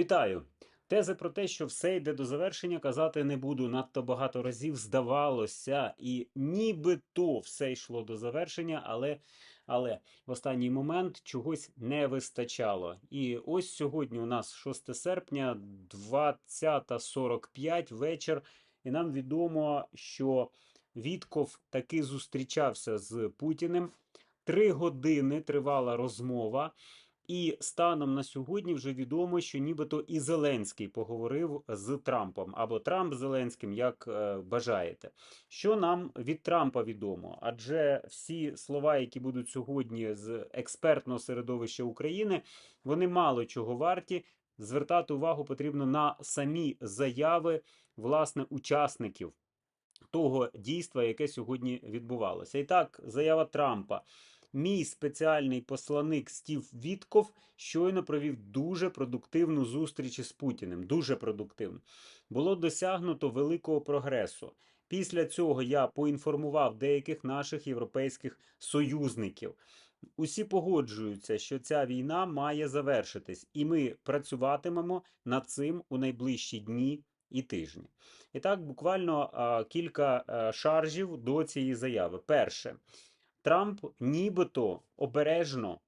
Вітаю! Тези про те, що все йде до завершення, казати не буду. Надто багато разів здавалося, і нібито все йшло до завершення, але, але в останній момент чогось не вистачало. І ось сьогодні у нас 6 серпня, 20.45 вечір, і нам відомо, що Вітков таки зустрічався з Путіним. Три години тривала розмова. І станом на сьогодні вже відомо, що нібито і Зеленський поговорив з Трампом або Трамп з Зеленським, як е, бажаєте. Що нам від Трампа відомо? Адже всі слова, які будуть сьогодні з експертного середовища України, вони мало чого варті. Звертати увагу потрібно на самі заяви власне учасників того дійства, яке сьогодні відбувалося. І так, заява Трампа. Мій спеціальний посланник Стів Вітков щойно провів дуже продуктивну зустріч із Путіним. Дуже продуктивну. Було досягнуто великого прогресу. Після цього я поінформував деяких наших європейських союзників. Усі погоджуються, що ця війна має завершитись, і ми працюватимемо над цим у найближчі дні і тижні. І так, буквально а, кілька а, шаржів до цієї заяви. Перше. Трамп нібито обережно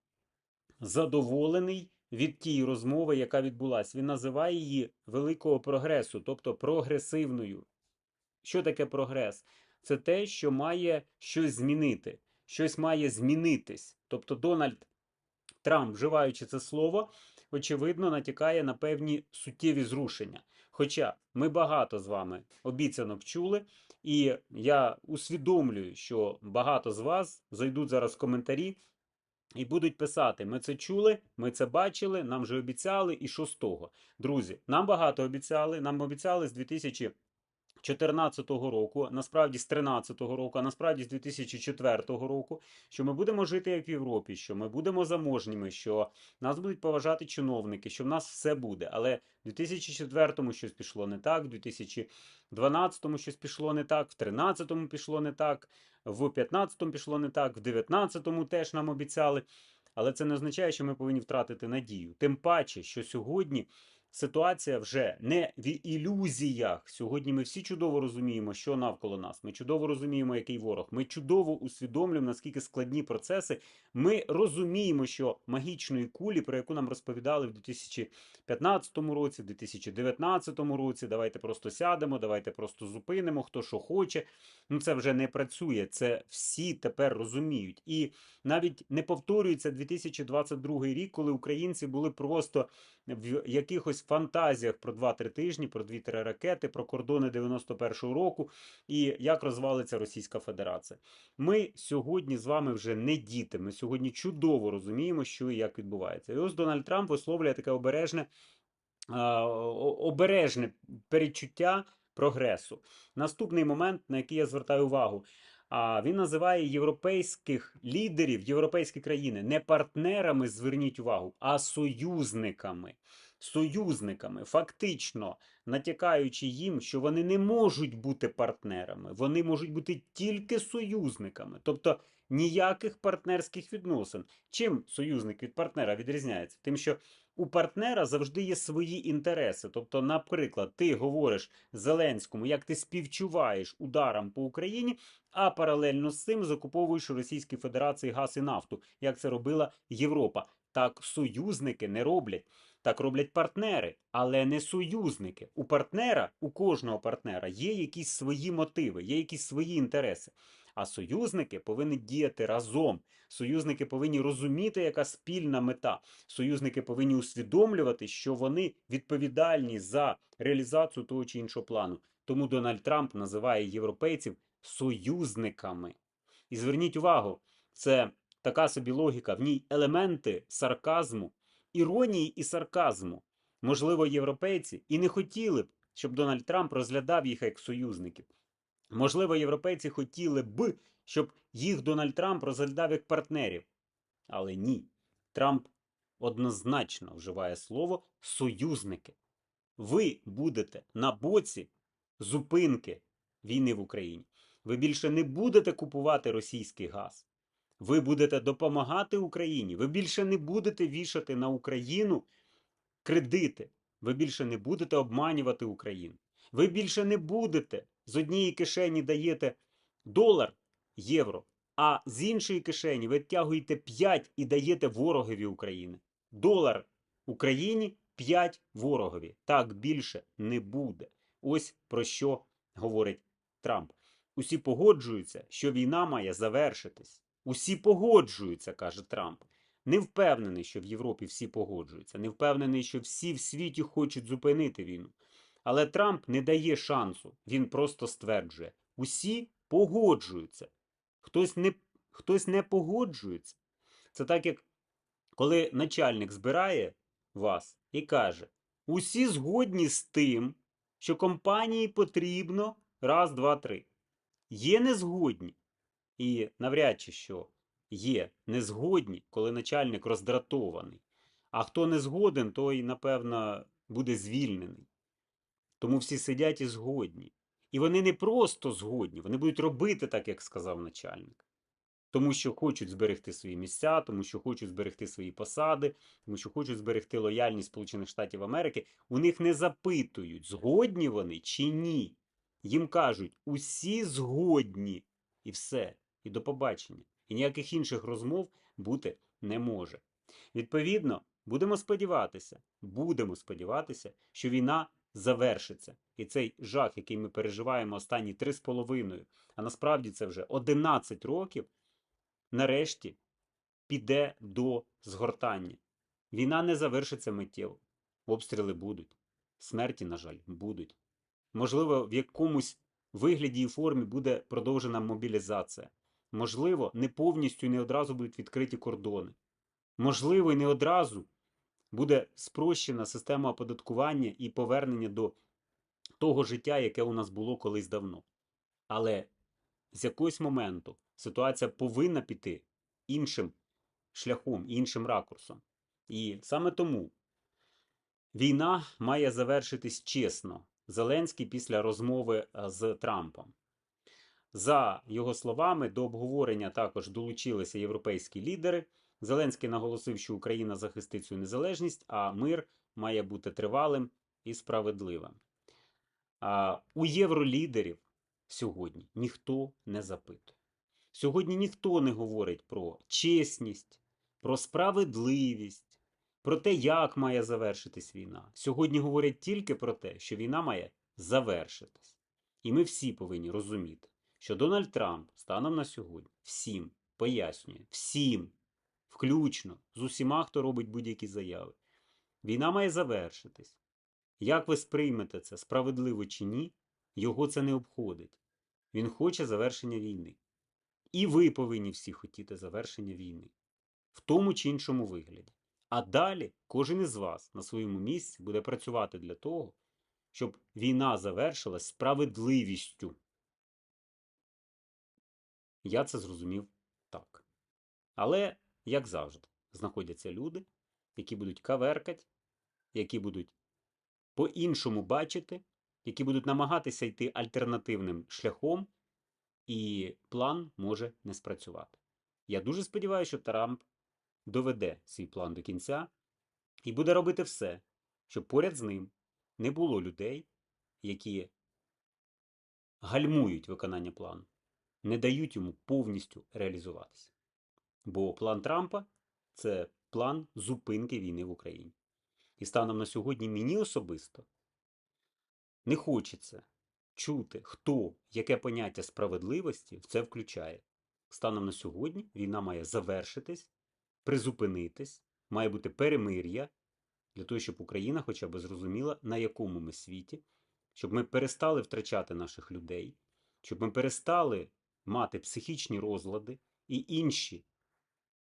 задоволений від тієї розмови, яка відбулася. Він називає її великого прогресу, тобто прогресивною. Що таке прогрес? Це те, що має щось змінити, щось має змінитись. Тобто Дональд Трамп, вживаючи це слово, очевидно, натякає на певні суттєві зрушення. Хоча ми багато з вами обіцянок чули, і я усвідомлюю, що багато з вас зайдуть зараз в коментарі і будуть писати: ми це чули, ми це бачили, нам вже обіцяли, і що з того. Друзі, нам багато обіцяли, нам обіцяли з 2014 року, насправді з 2013 року, а насправді з 2004 року, що ми будемо жити як в Європі, що ми будемо заможніми, що нас будуть поважати чиновники, що в нас все буде. Але в 2004-му щось пішло не так, в 2012-му щось пішло не так, в 2013-му пішло не так, в 2015-му пішло не так, в 2019-му теж нам обіцяли. Але це не означає, що ми повинні втратити надію. Тим паче, що сьогодні ситуація вже не в ілюзіях. Сьогодні ми всі чудово розуміємо, що навколо нас. Ми чудово розуміємо, який ворог. Ми чудово усвідомлюємо, наскільки складні процеси. Ми розуміємо, що магічної кулі, про яку нам розповідали в 2015 році, в 2019 році, давайте просто сядемо, давайте просто зупинимо, хто що хоче. Ну це вже не працює. Це всі тепер розуміють. І навіть не повторюється 2022 рік, коли українці були просто в якихось фантазіях про 2-3 тижні, про 2-3 ракети, про кордони 91-го року і як розвалиться Російська Федерація. Ми сьогодні з вами вже не діти. Ми сьогодні чудово розуміємо, що і як відбувається. І ось Дональд Трамп висловлює таке обережне, обережне передчуття прогресу. Наступний момент, на який я звертаю увагу. А він називає європейських лідерів, європейські країни не партнерами, зверніть увагу, а союзниками. Союзниками, фактично натякаючи їм, що вони не можуть бути партнерами, вони можуть бути тільки союзниками, тобто ніяких партнерських відносин. Чим союзник від партнера відрізняється? Тим, що у партнера завжди є свої інтереси. Тобто, наприклад, ти говориш Зеленському, як ти співчуваєш ударам по Україні, а паралельно з цим закуповуєш у Російській Федерації газ і нафту, як це робила Європа. Так союзники не роблять. Так роблять партнери, але не союзники. У партнера, у кожного партнера є якісь свої мотиви, є якісь свої інтереси. А союзники повинні діяти разом. Союзники повинні розуміти, яка спільна мета. Союзники повинні усвідомлювати, що вони відповідальні за реалізацію того чи іншого плану. Тому Дональд Трамп називає європейців союзниками. І зверніть увагу, це така собі логіка, в ній елементи сарказму, іронії і сарказму. Можливо, європейці і не хотіли б, щоб Дональд Трамп розглядав їх як союзників. Можливо, європейці хотіли б, щоб їх Дональд Трамп розглядав як партнерів. Але ні. Трамп однозначно вживає слово союзники. Ви будете на боці зупинки війни в Україні. Ви більше не будете купувати російський газ. Ви будете допомагати Україні. Ви більше не будете вішати на Україну кредити. Ви більше не будете обманювати Україну. Ви більше не будете з однієї кишені даєте долар, євро, а з іншої кишені ви тягуєте 5 і даєте ворогові України. Долар Україні 5 ворогові. Так більше не буде. Ось про що говорить Трамп. Усі погоджуються, що війна має завершитись. Усі погоджуються, каже Трамп. Не впевнений, що в Європі всі погоджуються. Не впевнений, що всі в світі хочуть зупинити війну. Але Трамп не дає шансу. Він просто стверджує: усі погоджуються. Хтось не, хтось не погоджується. Це так, як коли начальник збирає вас і каже: усі згодні з тим, що компанії потрібно раз, два, три. Є незгодні. І навряд чи що є незгодні, коли начальник роздратований. А хто не згоден, той, напевно, буде звільнений. Тому всі сидять і згодні. І вони не просто згодні, вони будуть робити так, як сказав начальник. Тому що хочуть зберегти свої місця, тому що хочуть зберегти свої посади, тому що хочуть зберегти лояльність Сполучених Штатів Америки. У них не запитують, згодні вони чи ні. Їм кажуть, усі згодні. І все. І до побачення. І ніяких інших розмов бути не може. Відповідно, будемо сподіватися, будемо сподіватися, що війна завершиться. І цей жах, який ми переживаємо останні 3,5, а насправді це вже 11 років, нарешті піде до згортання. Війна не завершиться миттєво. Обстріли будуть. Смерті, на жаль, будуть. Можливо, в якомусь вигляді і формі буде продовжена мобілізація. Можливо, не повністю і не одразу будуть відкриті кордони. Можливо, і не одразу буде спрощена система оподаткування і повернення до того життя, яке у нас було колись давно. Але з якогось моменту ситуація повинна піти іншим шляхом, іншим ракурсом. І саме тому війна має завершитись чесно. Зеленський після розмови е, з Трампом. За його словами, до обговорення також долучилися європейські лідери. Зеленський наголосив, що Україна захистить цю незалежність, а мир має бути тривалим і справедливим. А у євролідерів сьогодні ніхто не запитує. Сьогодні ніхто не говорить про чесність, про справедливість, про те, як має завершитись війна. Сьогодні говорять тільки про те, що війна має завершитись. І ми всі повинні розуміти, що Дональд Трамп станом на сьогодні всім пояснює, всім, включно з усіма, хто робить будь-які заяви. Війна має завершитись. Як ви сприймете це, справедливо чи ні, його це не обходить. Він хоче завершення війни. І ви повинні всі хотіти завершення війни в тому чи іншому вигляді. А далі кожен із вас на своєму місці буде працювати для того, щоб війна завершилась справедливістю. Я це зрозумів так. Але, як завжди, знаходяться люди, які будуть каверкать, які будуть по-іншому бачити, які будуть намагатися йти альтернативним шляхом, і план може не спрацювати. Я дуже сподіваюся, що Трамп доведе свій план до кінця і буде робити все, щоб поряд з ним не було людей, які гальмують виконання плану, не дають йому повністю реалізуватися. Бо план Трампа це план зупинки війни в Україні. І станом на сьогодні мені особисто не хочеться чути, хто яке поняття справедливості в це включає. Станом на сьогодні війна має завершитись, призупинитись, має бути перемир'я для того, щоб Україна хоча б зрозуміла, на якому ми світі, щоб ми перестали втрачати наших людей, щоб ми перестали мати психічні розлади і інші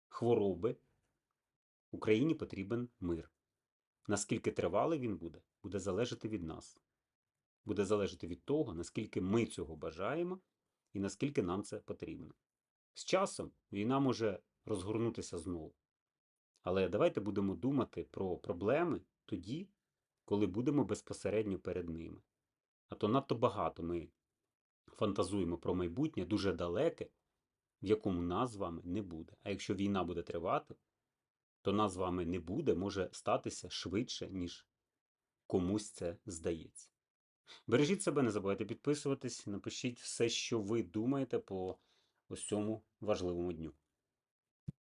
хвороби. Україні потрібен мир. Наскільки тривалий він буде, буде залежати від нас. Буде залежати від того, наскільки ми цього бажаємо і наскільки нам це потрібно. З часом війна може розгорнутися знову. Але давайте будемо думати про проблеми тоді, коли будемо безпосередньо перед ними. А то надто багато ми фантазуємо про майбутнє дуже далеке, в якому нас з вами не буде. А якщо війна буде тривати, то нас з вами не буде, може статися швидше, ніж комусь це здається. Бережіть себе, не забувайте підписуватись, напишіть все, що ви думаєте по ось цьому важливому дню.